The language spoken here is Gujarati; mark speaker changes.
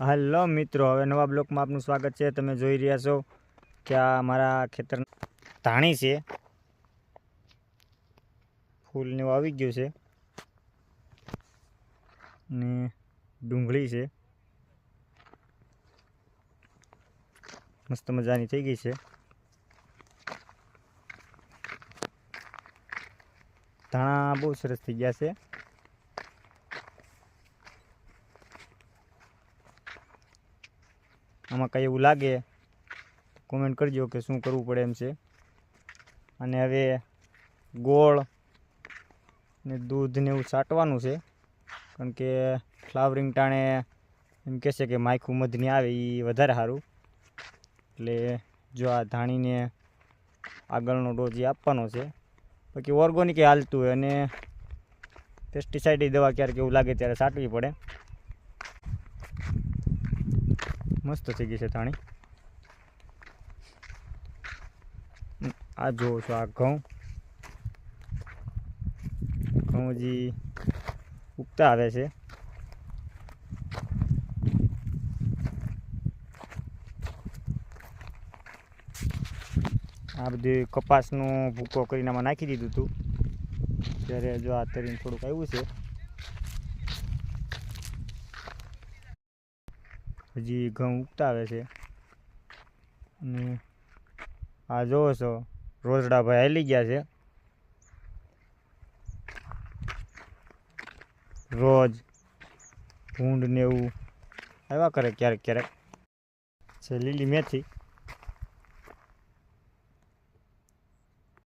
Speaker 1: હાલો મિત્રો, હવે નવા બ્લોકમાં આપનું સ્વાગત છે. તમે જોઈ રહ્યા છો કે આ મારા ખેતર ધાણી છે. ફૂલ ને એવું આવી ગયું છે. ને ડુંગળી છે. મસ્ત મજાની થઈ ગઈ છે. ધાણા બહુ સરસ થઈ ગયા છે. આમાં કંઈ એવું લાગે કોમેન્ટ કરજો કે શું કરવું પડે એમ છે. અને હવે ગોળ ને દૂધ ને એવું છાંટવાનું છે. કારણ કે ફ્લાવરિંગ ટાણે એમ કહેશે કે માયખું મધ નહીં આવે એ વધારે સારું. એટલે જો આ ધાણીને આગળનો ડોઝ એ આપવાનો છે. બાકી ઓર્ગોનિક હાલતું હોય અને પેસ્ટિસાઇડ દવા ક્યારેક એવું લાગે ત્યારે છાંટવી પડે. મસ્ત થઈ છે ધાણી. આ જોવો છો, આ ઘઉં. ઘઉં હજી ઉગતા આવે છે. આ બધું કપાસનું ભૂકો કરીને આમાં નાખી દીધું હતું ત્યારે જો આ તરીને થોડુંક આવ્યું છે. હજી ઘઉં ઉગતાવે છે. અને આ જોવો છો રોજડાભાઈ હાલી ગયા છે. રોજ ભૂંડ ને એવું આવ્યા કરે ક્યારેક ક્યારેક. છે લીલી મેથી.